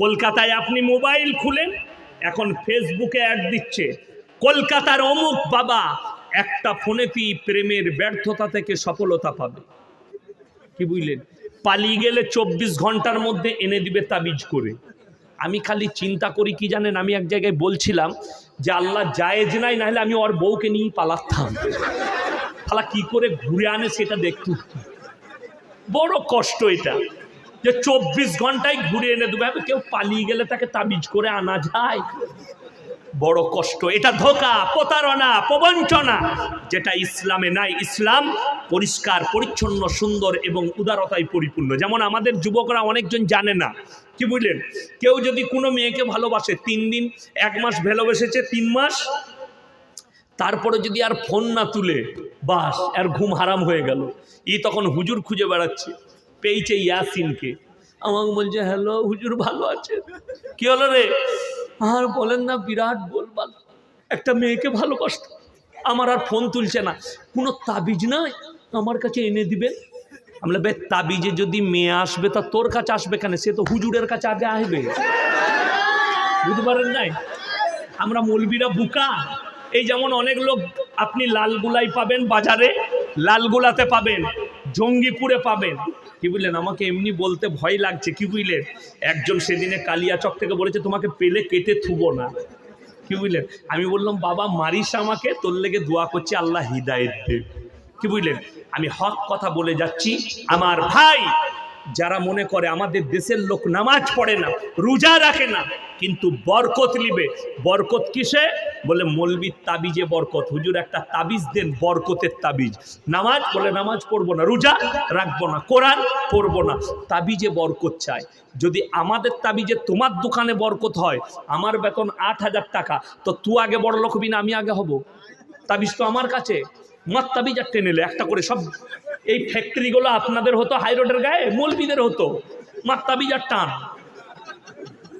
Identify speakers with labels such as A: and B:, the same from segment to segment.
A: কলকাতায় আপনি মোবাইল খুলেন, এখন ফেসবুকে অ্যাড দিচ্ছে, কলকাতার অমুক বাবা একটা ফোনেতেই প্রেমের ব্যর্থতা থেকে সফলতা পাবে। কি বুঝলেন? পালিয়ে গেলে চব্বিশ ঘণ্টার মধ্যে এনে দিবে তাবিজ করে। আমি খালি চিন্তা করি কি জানেন, আমি এক জায়গায় বলছিলাম যে আল্লাহ জায়েজ নাই, নাহলে আমি ওর বউকে নিয়েই পালাতাম। ফালা কি করে ঘুরে আনে সেটা দেখতে বড় কষ্ট এটা। যে চব্বিশ ঘন্টায় ঘুরে এনে দেবে কেউ পালিয়ে গেলে তাকে তাবিজ করে আনা যায়। বড় কষ্ট। এটা ধোকা, প্রতারণা, প্রবঞ্চনা। যেটা ইসলামে নাই, ইসলাম পরিষ্কার, পরিচ্ছন্ন, সুন্দর এবং উদারতায় পরিপূর্ণ। যেমন আমাদের যুবকরা অনেকজন জানে না। কি বুঝলেন? কেউ যদি কোনো মেয়েকে ভালোবাসে, তিন দিন, এক মাস ভালোবেসেছে তিন মাস, তারপরে যদি আর ফোন না তুলে, বাস, আর ঘুম হারাম হয়ে গেল। ই তখন হুজুর খুঁজে বেড়াচ্ছে। পেয়েছে ইয়াসিনকে। আমাকে বলছে, হ্যালো, হুজুর ভালো আছে কি হলো রে? আর বলেন না, বিরাট বলবাল একটা মেয়েকে ভালোবাসত। আমার আর ফোন তুলছে না। কোনো তাবিজ নাই? আমার কাছে এনে দিবেন? আমরা বে, তাবিজে যদি মেয়ে আসবে, তা তোর কাছে আসবে কেন? সে তো হুজুরের কাছে আগে আসবে। বুঝতে পারেন নাই? আমরা মৌলবীরা বুকা। এই যেমন অনেক লোক, আপনি লালগুলাই পাবেন বাজারে লালগুলাতে পাবেন, জঙ্গিপুরে পাবেন। কি বুঝলেন? আমাকে এমনি বলতে ভয় লাগছে, কি বুঝলেন? একজন সেদিনে কালিয়াচক থেকে বলেছে, তোমাকে পেলে কেটে থুবো না। কি বুঝলেন? আমি বললাম, বাবা, মারিস আমাকে, তোর লেগে দোয়া করছি, আল্লাহ হৃদায়ত দেব কি বুঝলেন? আমি হক কথা বলে যাচ্ছি, আমার ভাই যারা মনে করে আমাদের দেশের লোক নামাজ পড়ে না, রোজা রাখে না, কিন্তু বরকত নিবে। বরকত কিসে? বলে মলবির তাবিজে বরকত। হুজুর একটা তাবিজ দেন, বরকতের তাবিজ। নামাজ বলে নামাজ পড়ব না, রোজা রাখব না, কোরআন পড়ব না, তাবিজে বরকত চাই। যদি আমাদের তাবিজে তোমার দোকানে বরকত হয়, আমার বেতন আট হাজার টাকা, তো তু আগে বড় লোক না, আমি আগে হব? তাবিজ তো আমার কাছে। মার তাবিজ আর টেনেলে একটা করে সব এই ফ্যাক্টরিগুলো আপনাদের হতো, হাই রোডের গায়ে, মলবিদের হতো। মার তাবিজ টান।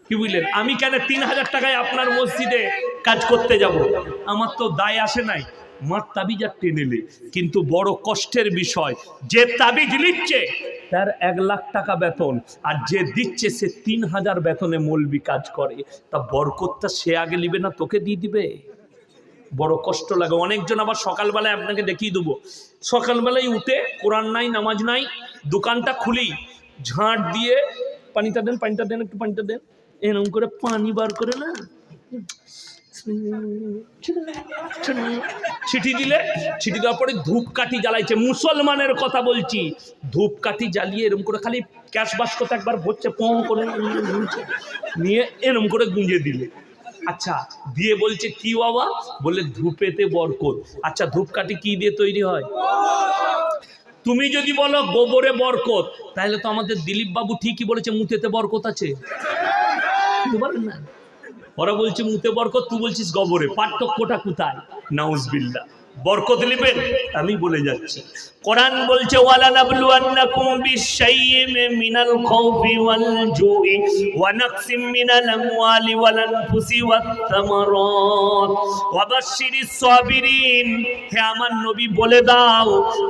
A: কি বুঝলেন? আমি কেন তিন হাজার টাকায় আপনার মসজিদে কাজ করতে যাব? আমার তো দায় আসে নাই। মার তাবিজ টেনেলে কিন্তু বড় কষ্টের বিষয়, যে তাবিজ নিচ্ছে, তার এক লাখ টাকা বেতন। আর যে দিচ্ছে, সে তিন হাজার বেতনে মলবি কাজ করে। তা বরকতটা সে আগে নিবে না, তোকে দিয়ে দিবে? বড় কষ্ট লাগে। অনেকজন আবার সকালবেলায় আপনাকে দেখিয়ে দেবো। সকালবেলায় উঠে কোরআন নাই, নামাজ নাই, দোকানটা খুলি ঝাঁট দিয়ে, পানিটা দেন পানিটা দেন, একটু পানিটা দেন এরকম করে পানি বার করে না? ছিটি দিলে ছিটি দেওয়ার পরে ধূপকাঠি জ্বালাইছে। মুসলমানের কথা বলছি, ধূপকাঠি জ্বালিয়ে এরকম করে খালি ক্যাশ বাস্কতে একবার ভরছে, পং করে নিয়ে এরকম করে গুঁজে দিলে। আচ্ছা দিয়ে বলছে, কি বাবা? বলে, ধূপেতে বরকত। আচ্ছা ধূপকাঠি কি দিয়ে তৈরি হয়? তুমি যদি বলো, গোবরে বরকত, তাহলে তো আমাদের দিলীপ বাবু ঠিকই বলেছে, মুতেতে বরকত আছে। ওরা বলছে, মুতে বরকত তুই বলছিস গোবরে। পার্থক্যটা কোথায়? নাউজবিল্লা বরকত নেবেন? আমি বলে যাচ্ছি। কোরআন বলছে ওয়ালা মিনাল ওয়া হে আমার নবী, বলে দাও,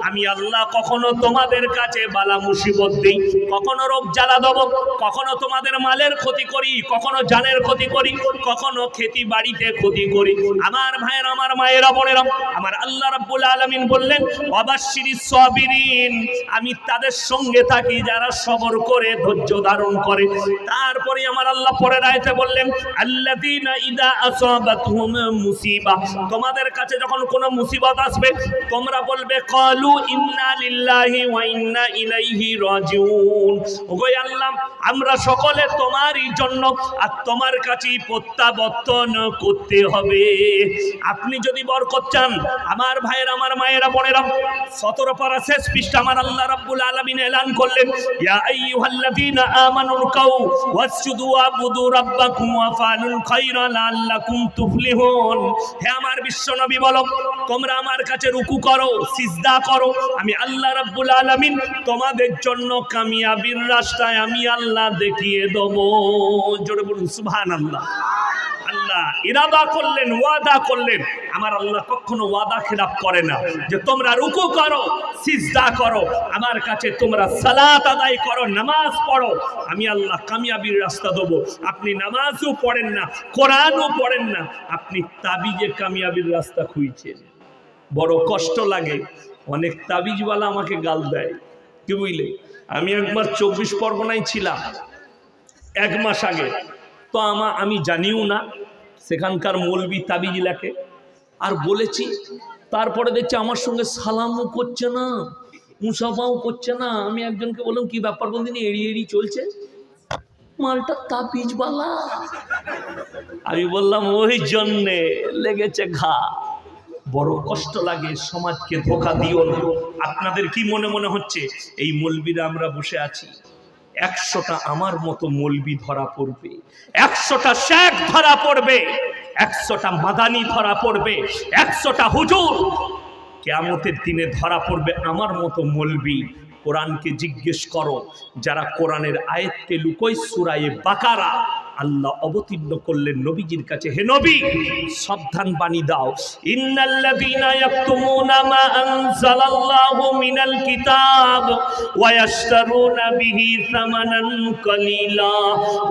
A: আমি আল্লাহ কখনো তোমাদের কাছে বালা মুসিবত দেই, কখনো রোগ জ্বালা দেব, কখনো তোমাদের মালের ক্ষতি করি, কখনো জানের ক্ষতি করি, কখনো খেতি বাড়িতে ক্ষতি করি। আমার ভাইয়ের, আমার মায়েরা, বোনেরা, আমার আল্লাহ রাব্বুল আলামিন বললেন অবাশিরি সাবিরিন। আমি তাদের সঙ্গে থাকি, যারা সবর করে, ধৈর্য ধারণ করে। তারপরে আমার আল্লাহ পরের আয়াতে বললেন, আল্লাযীনা ইদা আসাবাতহুম মুসিবা। তোমাদের কাছে যখন কোনো মুসিবত আসবে, তোমরা বলবে ক্বালু ইন্না লিল্লাহি ওয়া ইন্না ইলাইহি রাজিউন। ওগো আল্লাহ, আমরা সকলে তোমারই জন্য আর তোমার কাছেই প্রত্যাবর্তন করতে হবে। আপনি যদি বরকত চান আমার ভাইয়ের, আমার মায়েরা, বোনেরা, সতেরো পারা শেষ পৃষ্ঠা আমার আল্লাহ রাব্বুল আলামিন এলান করলেন কাউ হে আমার তোমরা আমার কাছে রুকু করো করো। আমি আল্লাহ রাব্বুল আলামিন তোমাদের জন্য কামিয়াবির রাস্তায় আমি আল্লাহ দেখিয়ে দেবো। জোরে বলুন, সুবহানাল্লাহ। আল্লাহ, ইরাদা করলেন, ওয়াদা করলেন। আমার আল্লাহ কখনো ওয়াদা খেলাপ করে না যে তোমরা রুকু করো, সিজদা করো, আমার কাছে তোমরা সালাত আদায় করো, নামাজ পড়ো। আমি আল্লাহ কামিয়াবির রাস্তা দেবো আপনি নামাজও পড়েন না, কোরআনও পড়েন না, আপনি তাবিজে কামিয়াবির রাস্তা খুঁজছেন। বড় কষ্ট লাগে। অনেক তাবিজওয়ালা আমাকে গাল দেয়। কি বুঝলে? আমি একবার চব্বিশ পরগনায় ছিলাম, এক মাস আগে। তো আমা আমি জানিও না, সেখানকার মৌলবি তাবিজ লেখে আর বলেছি, তারপরে দেখছি আমার সঙ্গে সালামও করছে না, মুসাফাও করছে না। আমি একজনকে বললাম, কি ব্যাপার বলদিন এড়িয়ে এড়িয়ে চলছে? মালটা তাবিজওয়ালা আমি বললাম, ওই জন্যে লেগেছে ঘা। বড় কষ্ট লাগে সমাজকে ধোকা দিও আপনাদের কি মনে মনে হচ্ছে? এই মলবিরা আমরা বসে আছি। একশোটা আমার মতো মলবি ধরা পড়বে, একশোটা শেখ ধরা পড়বে, একশোটা মাদানি ধরা পড়বে, একশোটা হুজুর কেয়ামতের দিনে ধরা পড়বে আমার মতো মলবি। কোরআনকে জিজ্ঞেস করো, যারা কোরআনের আয়াতকে লুকোয় সুরায়ে বাকারা আল্লাহ অবতীর্ণ করলেন নবীজির কাছে। হে নবী, সাবধান বাণী দাও। ইন্নাল্লাযীনা ইয়াকতুমুনা মা আনজালাল্লাহু মিনাল কিতাব ওয়া ইয়াশতারুনা বিহি সামানান কালীলা।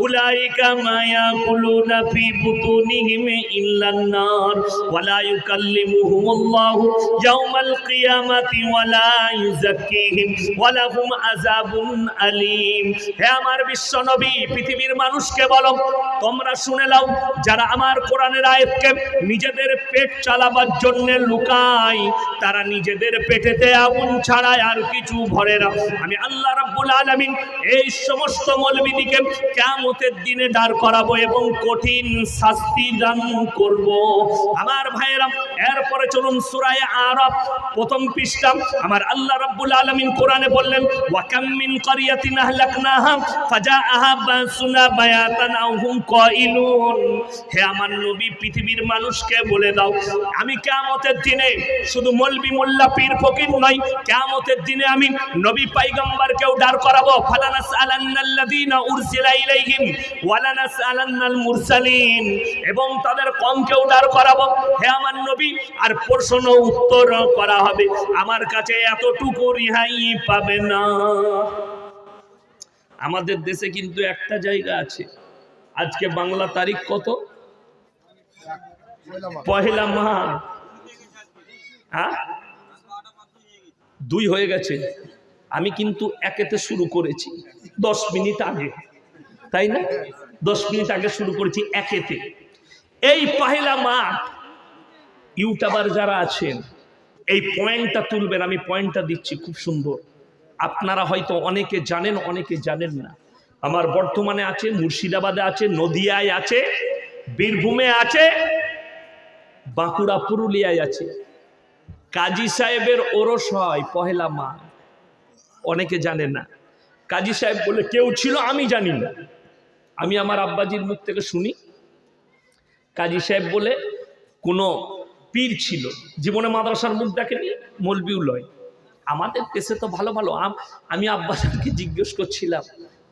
A: উলাইকা মা ইয়াকুলুনা ফি বুতুনিহিম ইল্লান নার ওয়া লা ইউকাল্লিমুহুমুল্লাহু ইয়াওমাল কিয়ামাতি ওয়া লা ইউযাক্কিহিম ওয়া লাহুম আযাবুন আলীম। হে আমার বিশ্ব নবী, পৃথিবীর মানুষকে বলো তোমরা শুনে নাও, যারা আমার কোরআনের আয়াতকে নিজেদের পেট চালাবার জন্য লুকায়, তারা নিজেদের পেটেতে আগুন ছাড়ায় আর কিছু ভরে না। আমি আল্লাহ রাব্বুল আলামিন এই সমস্ত মৌলবিদিকে কিয়ামতের দিনে দাঁড় করাবো এবং কঠিন শাস্তি দান করব। আমার ভাইয়েরা, এরপরে চলুন সূরায়ে আরাফ, প্রথম পৃষ্ঠা। আমার আল্লাহ রাব্বুল আলামিন কোরআনে বললেন, ওয়া কাম মিন ক্বরিয়াতিন আহলাকনাহা, ফাজাআহা বাসুনা বায়াতান হে আমার নবী, পৃথিবীর মানুষকে বলে দাও, আমি কিয়ামতের দিনে শুধু মলবি মোল্লা পীর ফকির নই, কিয়ামতের দিনে আমি নবী পাইগম্বরকেও দাঁড় করাবো। এবং তাদের কমকেও দাঁড় করাবো। হে আমার নবী, আর প্রশ্ন উত্তর করা হবে। আমার কাছে এতটুকু রিহাই পাবে না। আমাদের দেশে কিন্তু একটা জায়গা আছে। আজকে বাংলা তারিখ কত? পহেলা মাহ হ্যাঁ? দুই হয়ে গেছে। আমি কিন্তু একেতে শুরু করেছি দশ মিনিট আগে। তাই না? দশ মিনিট আগে শুরু করেছি একেতে। এই পহেলা মাঘ ইউটিউবার যারা আছেন এই পয়েন্টটা তুলবেন। আমি পয়েন্টটা দিচ্ছি খুব সুন্দর। আপনারা হয়তো অনেকে জানেন অনেকে জানেন না। আমার বর্তমানে আছে, মুর্শিদাবাদে আছে, নদিয়ায় আছে, বীরভূমে আছে, বাঁকুড়া, পুরুলিয়ায় আছে। কাজী সাহেবের ওরস হয় পহেলা মা অনেকে জানেন না। কাজী সাহেব বলে, কেউ ছিল, আমি জানি না। আমি আমার আব্বাজির মুখ থেকে শুনি। কাজী সাহেব বলে, কোনো পীর ছিল। জীবনে মাদ্রাসার মুখ দেখেনি মলবিউ লয় আমাদের দেশে তো ভালো ভালো। আম- আব্বাসানকে জিজ্ঞেস করছিলাম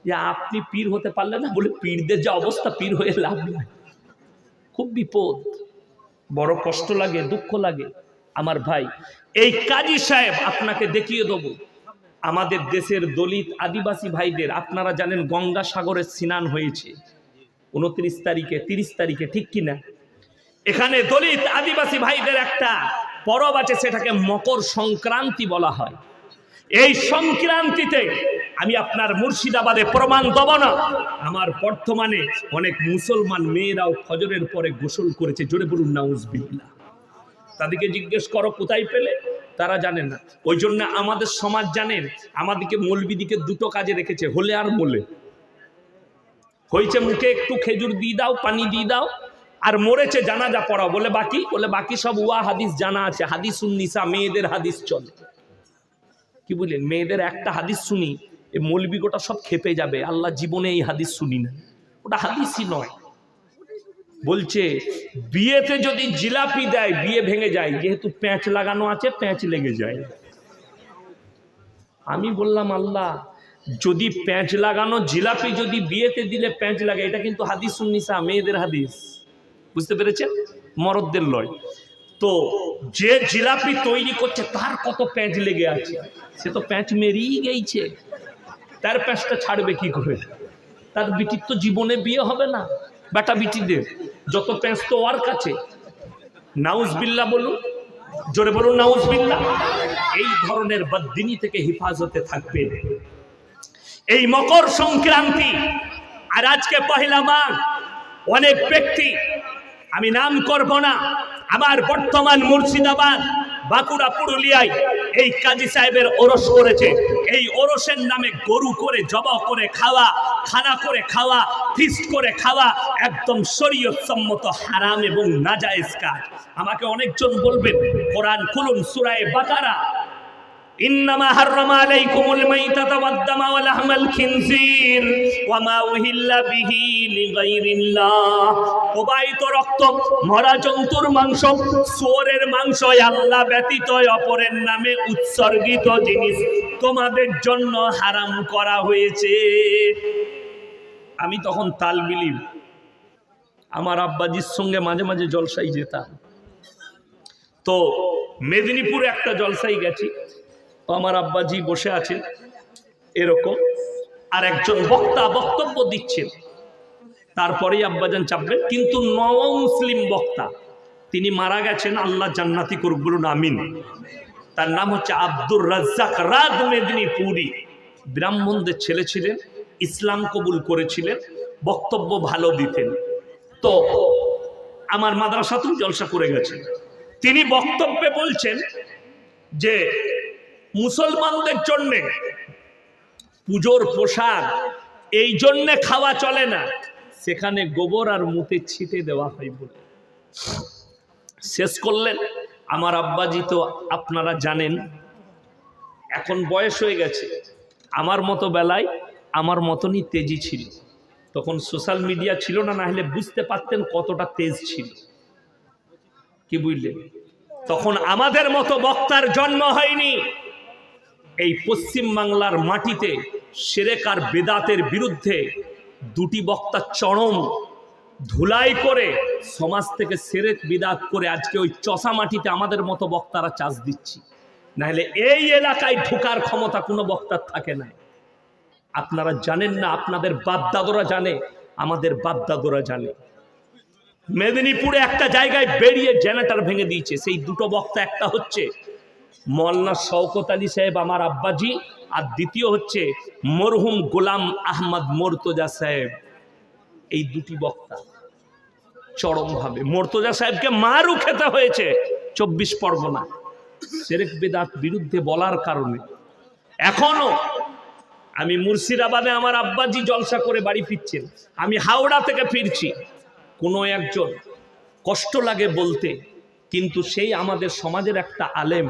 A: যে আপনি পীর হতে পারলেন না বলে পীরদের যে অবস্থা, পীর হয়ে লাভ নাই। খুব বিপদ। বড় কষ্ট লাগে, দুঃখ লাগে। আমার ভাই, এই কাজী সাহেব আপনাকে দেখিয়ে দেবো। আমাদের দেশের দলিত আদিবাসী ভাইদের, আপনারা জানেন গঙ্গা সাগরে স্নান হয়েছে। উনত্রিশ তারিখে, তিরিশ তারিখে, ঠিক কিনা? এখানে দলিত আদিবাসী ভাইদের একটা পরব আছে, সেটাকে মকর সংক্রান্তি বলা হয়। এই সংক্রান্তিতে আমি আপনার মুর্শিদাবাদে প্রমাণ দেব না। আমার বর্তমানে অনেক মুসলমান মেয়েরাও ফজরের পরে গোসল করেছে। জোরে বলুন নাউজবিল্লা তাদেরকে জিজ্ঞেস করো, কোথায় পেলে? তারা জানে না। ওই জন্য আমাদের সমাজ জানেন আমাদেরকে মৌলবিদিকে দুটো কাজে রেখেছে, হলে আর মোলে। হয়েছে মুখে একটু খেজুর দিয়ে দাও, পানি দিয়ে দাও, আর মরেছে জানাজা পড়াও। বলে বাকি? বলে বাকি সব ওয়া হাদিস জানা আছে। হাদিস উন্নিসা মেয়েদের হাদিস চলে। কি বললেন? মেয়েদের একটা হাদিস শুনি এই মৌলবি গোটা সব খেপে যাবে। আল্লাহ জীবনে এই হাদিস শুনি না। ওটা হাদিসই নয়। বলছে, বিয়েতে যদি জিলাপি দেয়, বিয়ে ভেঙে যায়। যেহেতু প্যাঁচ লাগানো আছে, প্যাঁচ লেগে যায়। আমি বললাম, আল্লাহ, যদি প্যাঁচ লাগানো, জিলাপি যদি বিয়েতে দিলে প্যাঁচ লাগে, এটা কিন্তু হাদিস উন্নিসা মেয়েদের হাদিস। বুঝতে পেরেছেন? মরদদের লয়। তো যে জিলাপি তৈরি করছে, তার কত প্যাঁচ লেগে আছে? সে তো প্যাঁচ মেরিয়ে গেছে তার প্যাঁচটা ছাড়বে কি করে? তার বিটির তো জীবনে বিয়ে হবে না। বেটা বিটিদের, যত প্যাঁচ তো ওর কাছে। নাউজ বিল্লা বলুন, জোরে বলুন নাউজ বিল্লা এই ধরনের বদিনী থেকে হেফাজতে থাকবে। এই মকর সংক্রান্তি, আর আজকে পহেলা অনেক ব্যক্তি, আমি নাম করব না, আমার বর্তমান মুর্শিদাবাদ, বাঁকুড়া, পুরুলিয়ায় এই কাজী সাহেবের ওরস করেছে। এই ওরসের নামে গরু করে জবা করে খাওয়া খানা করে খাওয়া ফিস্ট করে খাওয়া একদম শরীয়ত সম্মত হারাম এবং নাজায়েজ কাজ আমাকে অনেকজন বলবেন কোরআন খুলুন সুরায় বাকারা إنما حرم عليكم الميتة والدم ولحم الخنزير وما أهل به لغير الله প্রবাহিত রক্ত মরা জন্তুর মাংস, শুয়োরের মাংস আল্লাহ ব্যতীত অপরের নামে উৎসর্গিত জিনিস তোমাদের জন্য হারাম করা হয়েছে। আমি তখন তাল মিলিম আমার আব্বাজির সঙ্গে মাঝে মাঝে জলসাই যেতাম। তো মেদিনীপুরে একটা জলসাই গেছি, তো আমার আব্বাজি বসে আছেন, এরকম। আর একজন বক্তা বক্তব্য দিচ্ছেন। তারপরেই আব্বাজান চাপবেন। কিন্তু নব মুসলিম বক্তা, তিনি মারা গেছেন, আল্লাহ জান্নাতি করুক বলুন, আমিন। তার নাম হচ্ছে আব্দুর রাজ্জাক রাজ মেদিনীপুরি। ব্রাহ্মণদের ছেলে ছিলেন, ইসলাম কবুল করেছিলেন, বক্তব্য ভালো দিতেন। তো আমার মাদ্রাসাতেও জলসা করে গেছেন তিনি বক্তব্যে বলছেন যে, মুসলমানদের জন্যে পুজোর পোশাক এই জন্যে খাওয়া চলে না। সেখানে গোবর আর মুতে ছিটে দেওয়া হয় বলে। শেষ করলেন। আমার আব্বাজি তো আপনারা জানেন, এখন বয়স হয়ে গেছে। আমার মতো বেলায় আমার মতনই তেজি ছিল। তখন সোশ্যাল মিডিয়া ছিল না না হলে বুঝতে পারতেন কতটা তেজ ছিল। কি বুঝলেন? তখন আমাদের মতো বক্তার জন্ম হয়নি। এই পশ্চিম বাংলার মাটিতে সেরেকার বেদাতের বিরুদ্ধে দুটি বক্তা চরম ধুলাই করে সমাজ থেকে সেরেক বিদাত করে আজকে ওই চষা মাটিতে আমাদের মতো বক্তারা চাষ দিচ্ছি। নাহলে এই এলাকায় ঢোকার ক্ষমতা কোনো বক্তার থাকে না। আপনারা জানেন না, আপনাদের বাপদাদরা জানে, আমাদের বাপদাদরা জানে। মেদিনীপুরে একটা জায়গায় বেরিয়ে জেনারেটর ভেঙে দিয়েছে, সেই দুটো বক্তা, একটা হচ্ছে মল্লা শওকত আলী সাহেব আমার আব্বাজি। আর দ্বিতীয় হচ্ছে মরহুম গোলাম আহমদ মোর্তজা সাহেব। এই দুটি বক্তা চরমভাবে। মোর্তজা সাহেবকে মারও খেতে হয়েছে চব্বিশ পরগনা। সেরেক বেদাত বিরুদ্ধে বলার কারণে। এখনও আমি মুর্শিদাবাদে আমার আব্বাজি জলসা করে বাড়ি ফিরছেন। আমি হাওড়া থেকে ফিরছি। কোনো একজন কষ্ট লাগে বলতে, কিন্তু সেই আমাদের সমাজের একটা আলেম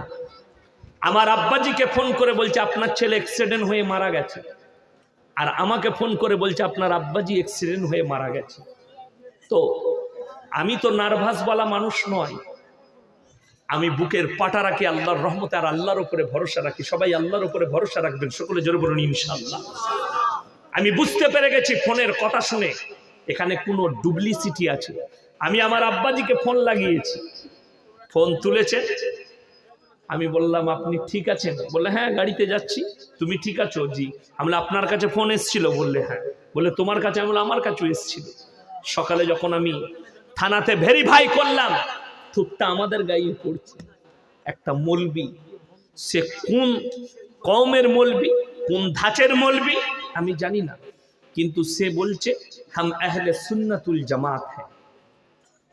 A: আমার আব্বাজিকে ফোন করে বলছে, আপনার ছেলে অ্যাক্সিডেন্ট হয়ে মারা গেছে। আর আমাকে ফোন করে বলছে, আপনার আব্বাজি অ্যাক্সিডেন্ট হয়ে মারা গেছে। তো আমি তো নার্ভাসওয়ালা মানুষ নয় আমি বুকের পাটা রাখি আল্লাহর রহমতে, আর আল্লাহর উপরে ভরসা রাখি। সবাই আল্লাহর উপরে ভরসা রাখবেন, সকলে জোরে বলুন ইনশাল্লাহ আমি বুঝতে পেরে গেছি ফোনের কথা শুনে, এখানে কোনো ডুপ্লিসিটি আছে। আমি আমার আব্বাজিকে ফোন লাগিয়েছি। ফোন তুলেছে আমি বললাম আপনি ঠিক আছেন? বললে হ্যাঁ গাড়িতে যাচ্ছি। তুমি ঠিক আছো? জি। আমি বললাম, আপনার কাছে ফোন এসছিল? বললে হ্যাঁ। বলে তোমার কাছে? আমি আমার কাছেও এসছিল। সকালে যখন আমি থানাতে ভেরিফাই করলাম থুকটা আমাদের গায়ে পড়ছে। একটা মলবি সে কোন কমের মলবি কোন ধাঁচের মলবি আমি জানি না। কিন্তু সে বলছে হাম আহলে সুন্নাতুল জামাত হ্যাঁ।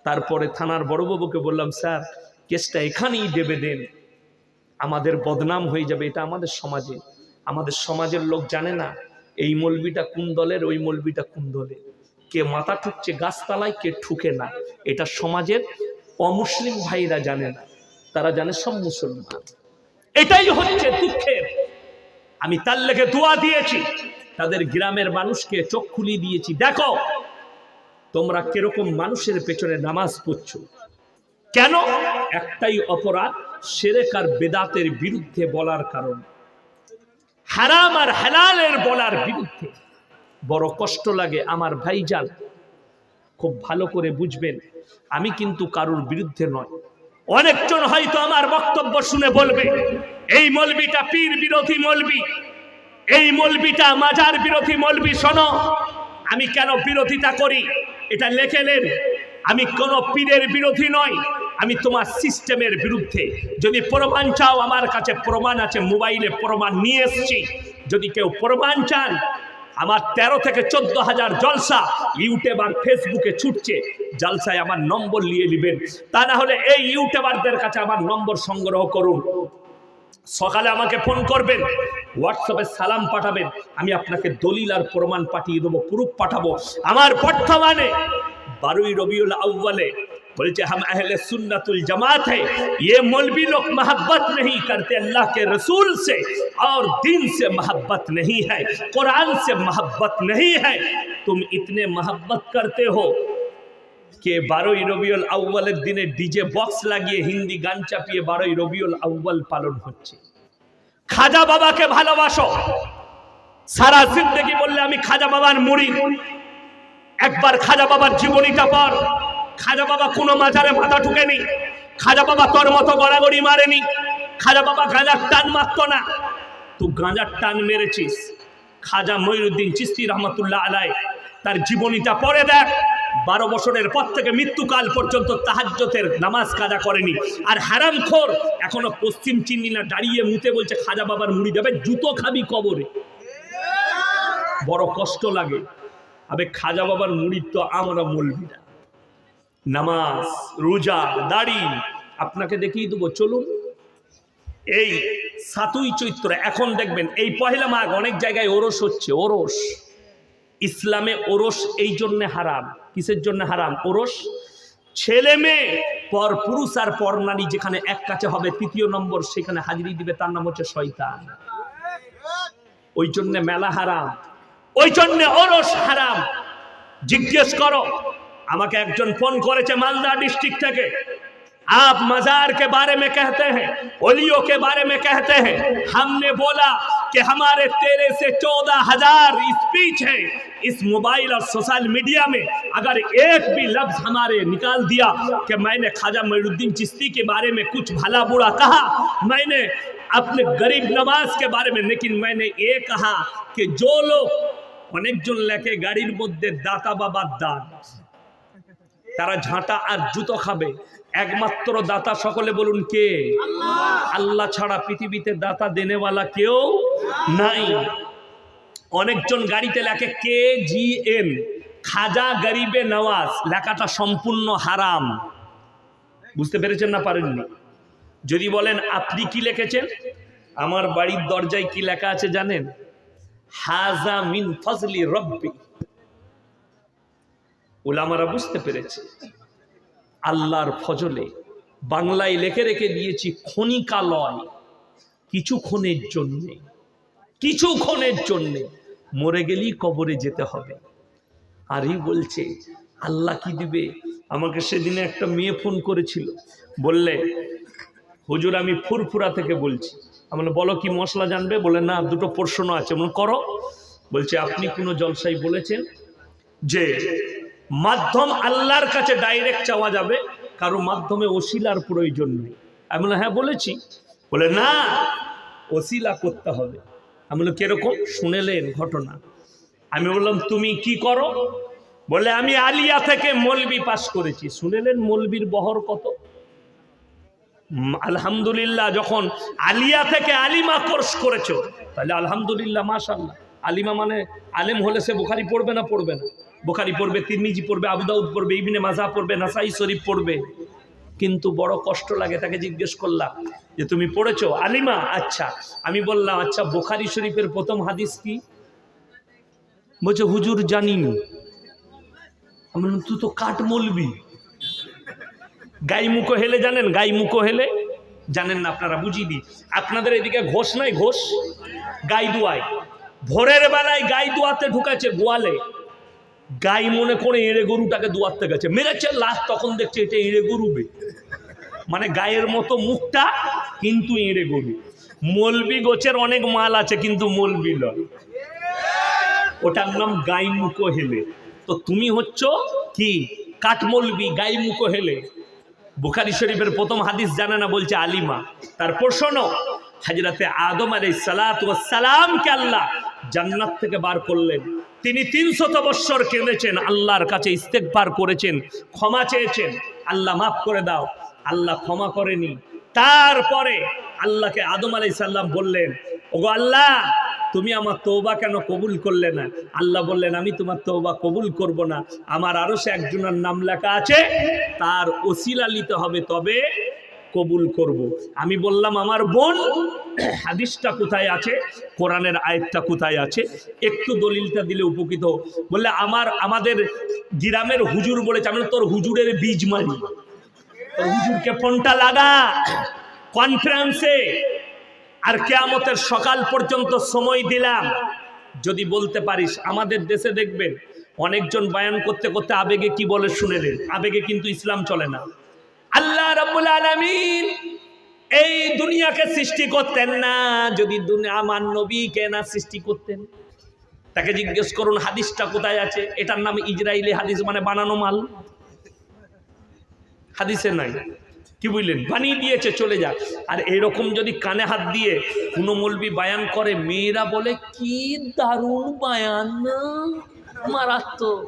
A: তারপরে থানার বড়বাবুকে বললাম স্যার কেসটা এখানেই দেবে দেন। আমাদের বদনাম হয়ে যাবে, এটা আমাদের সমাজে। আমাদের সমাজের লোক জানে না, এই মলবিটা কোন দলের, ওই মলবিটা কোন দলের। কে মাথা ঠুকছে গাছতলায়, কে ঠুকে না। এটা সমাজের অমুসলিম ভাইরা জানে না। তারা জানে সব মুসলমান। এটাই হচ্ছে দুঃখের। আমি তার লেগে দোয়া দিয়েছি, তাদের গ্রামের মানুষকে চোখ খুলিয়ে দিয়েছি, দেখো, তোমরা কীরকম মানুষের পেছনে নামাজ পড়ছো। কেন? একটাই অপরাধ সেরেকার বেদাতের বিরুদ্ধে বলার কারণ। হারাম আর হালালের বলার বিরুদ্ধে। বড় কষ্ট লাগে আমার ভাইজান। খুব ভালো করে বুঝবেন, আমি কিন্তু কারোর বিরুদ্ধে নয়। অনেকজন হয়তো আমার বক্তব্য শুনে বলবে, এই মলবিটা পীর বিরোধী মলবি। এই মলবিটা মাজার বিরোধী মলবি। শোনো, আমি কেন বিরোধিতা করি? এটা লেখেলেন, আমি কোনো পীরের বিরোধী নয় আমি তোমার সিস্টেমের বিরুদ্ধে যদি প্রমাণ চাও, আমার কাছে প্রমাণ আছে, মোবাইলে প্রমাণ নিয়ে এসছি। যদি কেউ প্রমাণ চান, আমার তেরো থেকে চোদ্দ হাজার জলসা ইউটিউব আর ফেসবুকে ছুটছে। জলসায় আমার নম্বর নিয়ে নেবেন। তা না হলে এই ইউটিউবারদের কাছে আমার নম্বর সংগ্রহ করুন। সকালে আমাকে ফোন করবেন, হোয়াটসঅ্যাপে সালাম পাঠাবেন। আমি আপনাকে দলিল আর প্রমাণ পাঠিয়ে দেবো, প্রুফ পাঠাবো। আমার বর্তমানে বারোই রবিউল আউ্বালে বলছে हम अहले सुन्नतुल जमात है ये मौलवी लोग मोहब्बत नहीं करते अल्लाह के रसूल से और दिन से मोहब्बत नहीं है कुरान से मोहब्बत नहीं है तुम इतने मोहब्बत करते हो কে বারোই রবিউল আউ্বালের দিনে ডিজে বক্স লাগিয়ে হিন্দি গান চাপিয়ে বারোই রবিউল আউ্বাল পালন হচ্ছে খাজা বাবাকে ভালোবাসো সারা জিন্দগি বললে আমি খাজা বাবার মুড়ি একবার খাজা বাবার জীবনীটা পর খাজা বাবা কোনো মাজারে মাথা ঠুকেনি। খাজা বাবা তোর মতো গড়াগড়ি মারেনি। খাজা বাবা গাঁজার টান মারত না। তুই গাঁজার টান মেরেছিস। খাজা ময়ূরুদ্দিন চিস্তি রহমতুল্লাহ আলাই তার জীবনীটা পড়ে দেখ। বারো বছরের পর থেকে মৃত্যুকাল পর্যন্ত তাহাজ্যতের নামাজ কাজা করেনি। আর হারাম খোর এখনও পশ্চিম চিনি না দাঁড়িয়ে মুতে বলছে, খাজা বাবার মুড়ি দেবে, জুতো খাবি কবরে। বড় কষ্ট লাগে। আবে খাজা বাবার মুড়ির তো আমরা মলবি না। নামাজ, রোজা, দাড়ি, আপনাকে দেখিয়ে দেবো, চলুন। এই সাতুই চৈত্র, এখন দেখবেন, এই পহেলা মাঘ অনেক জায়গায় ওরস হচ্ছে, ওরস। ইসলামে ওরস এই জন্যে হারাম। কিসের জন্য হারাম? ওরস? ছেলে মেয়ে, পর পুরুষ আর পর নারী, যেখানে এক কাছে হবে তৃতীয় নম্বর, সেখানে হাজিরি দিবে, তার নাম হচ্ছে শয়তান। ওই জন্যে মেলা হারাম। ওই জন্যে ওরস হারাম। জিজ্ঞেস করো আমাকে একজন ফোন করেছে মালদা ডিস্ট্রিক্ট থেকে आप मजार के बारे में कहते हैं ओलियो के बारे में कहते हैं हमने बोला कि हमारे तेरह से चौदह हजार स्पीच है इस मोबाइल और सोशल मीडिया में अगर एक भी लफ्ज हमारे निकाल दिया कि मैंने ख्वाजा मईनुद्दीन चिश्ती के बारे में कुछ भला बुरा कहा मैंने अपने गरीब नवाज के बारे में लेकिन मैंने ये कहा कि जो लोग অনেকজন লেখে গাড়ির মধ্যে দাতা বাবার দান তারা ঝাঁটা আর জুতো খাবে। একমাত্র দাতা সকলে বলুন কে? আল্লাহ। ছাড়া পৃথিবীতে দাতা দেনেওয়ালা কেউ নাই। অনেকজন গাড়িতে লেখে কে জি এন। খাজা গরিবে নওয়াজ লেখাটা সম্পূর্ণ হারাম। বুঝতে পেরেছেন না পারেননি? যদি বলেন আপনি কি লিখেছেন? আমার বাড়ির দরজায় কি লেখা আছে জানেন? হাজা মিন ফজলি রব্বি। ওলামারা বুঝতে পেরেছে। আল্লাহর ফজলে বাংলায় লেখে রেখে দিয়েছি, ক্ষণিকালয় কিছুক্ষণের জন্যে কিছুক্ষণের জন্যে। মরে গেলেই কবরে যেতে হবে। আর এই বলছে, আল্লাহ কি দিবে? আমাকে সেদিনে একটা মেয়ে ফোন করেছিল। বললে, হুজুর, আমি ফুরফুরা থেকে বলছি। আমি বলো কি মশলা জানবে? বলে, না, দুটো প্রশ্ন আছে। মনে করো। বলছে, আপনি কোনো জলসাই বলেছেন যে মাধ্যম আল্লাহর কাছে ডাইরেক্ট চাওয়া যাবে, কারও মাধ্যমে ওসিলার প্রয়োজন নেই। আমি বললাম হ্যাঁ বলেছি। বলে, না, ওসিলা করতে হবে। আমি বললাম, কীরকম? শুনেলেন ঘটনা। আমি বললাম, তুমি কি করো? বলে, আমি আলিয়া থেকে মলবি পাশ করেছি। শুনেলেন মলবির বহর কত? আলহামদুলিল্লাহ, যখন আলিয়া থেকে আলিমা কোর্স করেছ। তাহলে আলহামদুলিল্লাহ মাশাল্লাহ আলিমা মানে আলেম হলে সে বোখারি পড়বে না? পড়বে না। বুখারি পড়বে, তিরমিজি পড়বে আবুদাউদ পড়বে, ইবনে মাজা পড়বে, নাসাই শরীফ পড়বে। কিন্তু বড় কষ্ট লাগে তাকে জিজ্ঞেস করলাম যে, তুমি পড়েছো? আলিমা। আচ্ছা। আমি বললাম আচ্ছা বোখারি শরীফের প্রথম হাদিস কি? বলছে, হুজুর জানি না। আমি বললাম, তুই তো কাঠ মলবি। গাই মুখো হেলে জানেন? গাই মুখো হেলে? জানেন না, আপনারা বুঝিয়ে দিই আপনাদের এদিকে ঘোষ নাই? ঘোষ। গাই দুয়ায়। ভোরের বেলায় গাই দুয়াতে ঢুকেছে গোয়ালে। গাই মনে করে এঁড়ে গরুটাকে দুয়াতে গেছে। মেরেছে লাশ, তখন দেখছে এটা এঁড়ে গরুবে মানে গায়ের মতো মুখটা, কিন্তু এঁড়ে গরু। মলবি গোছের অনেক মাল আছে, কিন্তু মলবি নয় ওটার নাম গাই মুখো হেলে। তো তুমি হচ্ছ কি? কাঠমলবি গাই মুখো হেলে। বুখারি শরীফের প্রথম হাদিস জানে না, বলছে আলিমা। তারপর শোনো হাজরাতে আদম আলাই সালামকে আল্লাহ জান্নাত থেকে বার করলেন। তিনি তিনশত বৎসর কেঁদেছেন, আল্লাহর কাছে ইস্তেকবার করেছেন, ক্ষমা চেয়েছেন। আল্লাহ মাফ করে দাও, আল্লাহ ক্ষমা করেনি। তারপরে আল্লাহকে আদম আলাই সাল্লাম বললেন, ওগো আল্লাহ, তুমি আমার তৌবা কেন কবুল করলে না? আল্লাহ বললেন, আমি তোমার তৌবা কবুল করব না। আমার আরও সে একজনের নাম লেখা আছে, তার ওসিলা নিতে হবে তবে কবুল করব। আমি বললাম, আমার বোন, হাদিসটা কোথায় আছে? কোরআনের আয়াতটা কোথায় আছে? একটু দলিলটা দিলে উপকৃত বললে, আমার, আমাদের গ্রামের হুজুর বলেছে, আমি তোর হুজুরের বীজ মারি। তোর হুজুরকে ফোনটা লাগা কনফারেন্সে আর কেয়ামতের সকাল পর্যন্ত সময় দিলাম। যদি বলতে পারিস, আমাদের দেশে দেখবেন, অনেকজন বায়ান করতে করতে আবেগে কি বলে শুনে নেন আবেগে কিন্তু ইসলাম চলে না। আল্লাহ রাব্বুল আলামিন এই দুনিয়াকে সৃষ্টি করতেন না, যদি আমার নবীকে না সৃষ্টি করতেন। তাকে জিজ্ঞেস করুন, হাদিসটা কোথায় আছে? এটার নাম ইসরায়েলি হাদিস মানে বানানো মাল। হাদিসে নাই। কি বুঝলেন? বানিয়ে দিয়েছে, চলে যাক। আর এরকম যদি কানে হাত দিয়ে কোনো মলবি বায়ান করে, মেয়েরা বলে, কি দারুণ বায়ান মারাত্মক।